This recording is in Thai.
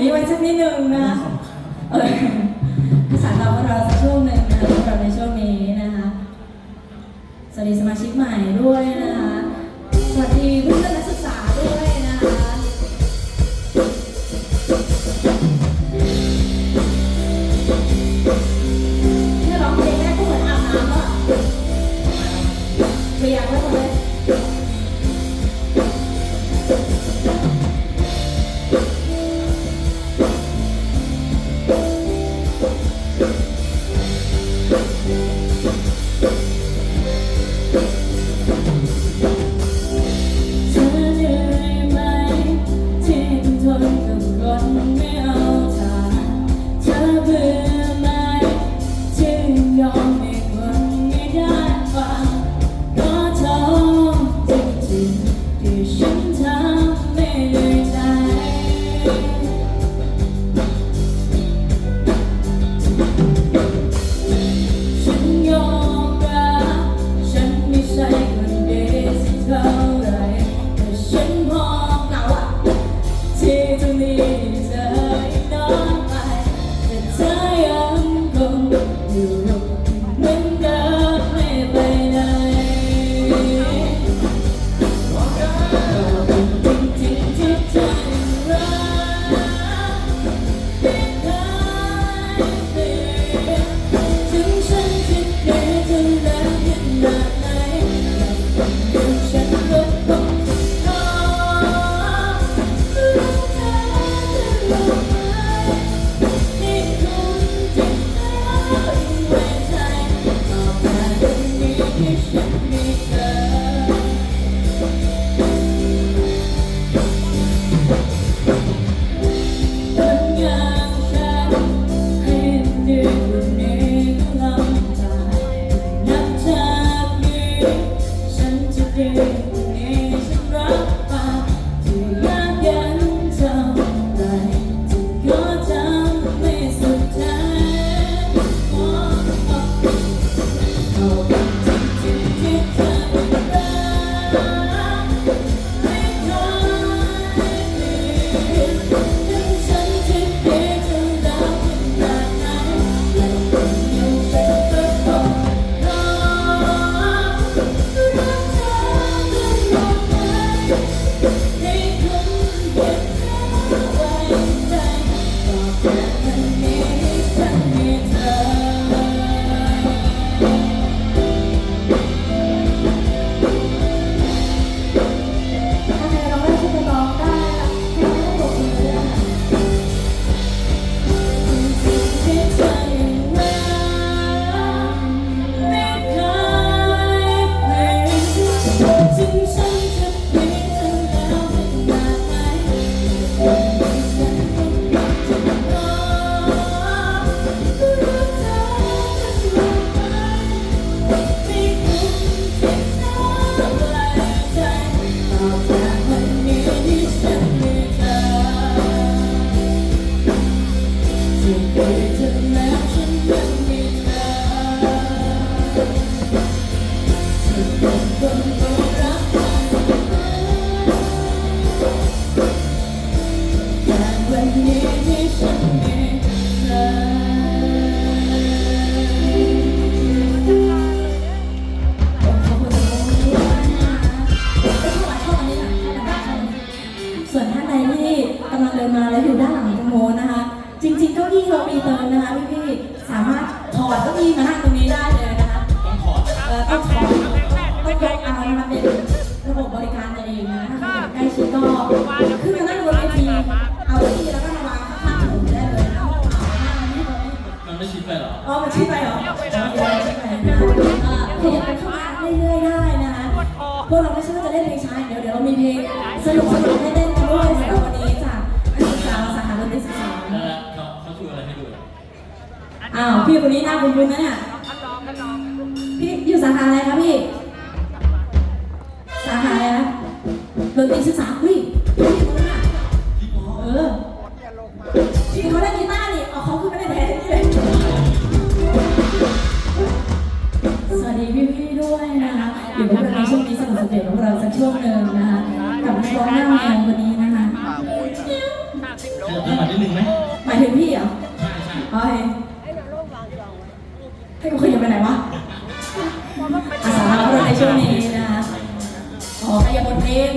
นี้ไว้สักนิดนึงนะเออภาษาเรามพวกเราสักช่วงหนึ่งนะคะสำหรับในช่วงนี้นะคะ สวัสดีสมาชิกใหม่ด้วยนะคะ สวัสดีเพื่อน อดก้าอี้มานั่งตรงนี้ได้เลยนะคะต้องถอดเออต้องถอดต้องยกเอานะคะเป็นระบบบริการตัวเองนะถ้าใครอยากใกล้ชิดก็ขึ้นมานั่งบนเวทีเอาเก้าอี้แล้วก็มาวางข้างๆผมได้เลยนะเอาหน้าไม่ตรงนี้มันไม่ชิดไปหรออ๋อมันชิดไปเหรออ๋อไม่ได้ชิดไปนะอ่าขยับไปข้ามาเรื่อยๆได้นะคะพวกเราไม่ใช่ว่าจะเล่นเพลงช้าย่างเดี๋ยวเดี๋ยวเรามีเพลงสนุกสนุกให้เล่น อ้าวพี่คนนี้หน้าคุ้นๆนะเนี่ยพี่อยู่สาขาอะไรครับพี่ สาขาอะไรนะดนตรีศึกษาอุ้ยพี่คนน่ะพี่ปอเออพี่เขาเล่นกีตาร์นี่เอาเขาขึ้นมาได้แทนนี่เลยสวัสดีพี่ๆด้วยนะคะอยู่กับเราในช่วงนี้สนุกสนานของเราสักช่วงหนึ่งนะคะกับนักร้องหน้าแมววันนี้นะคะห้าสิบโลขยับจังหนิดนึงไหมหมายถึงพี่เหรอใช่ใช่โอเค ให้กูขยับไปไหนวะอาสารับรถในช่วงนี้นะคะอ๋อขยับบทเพลง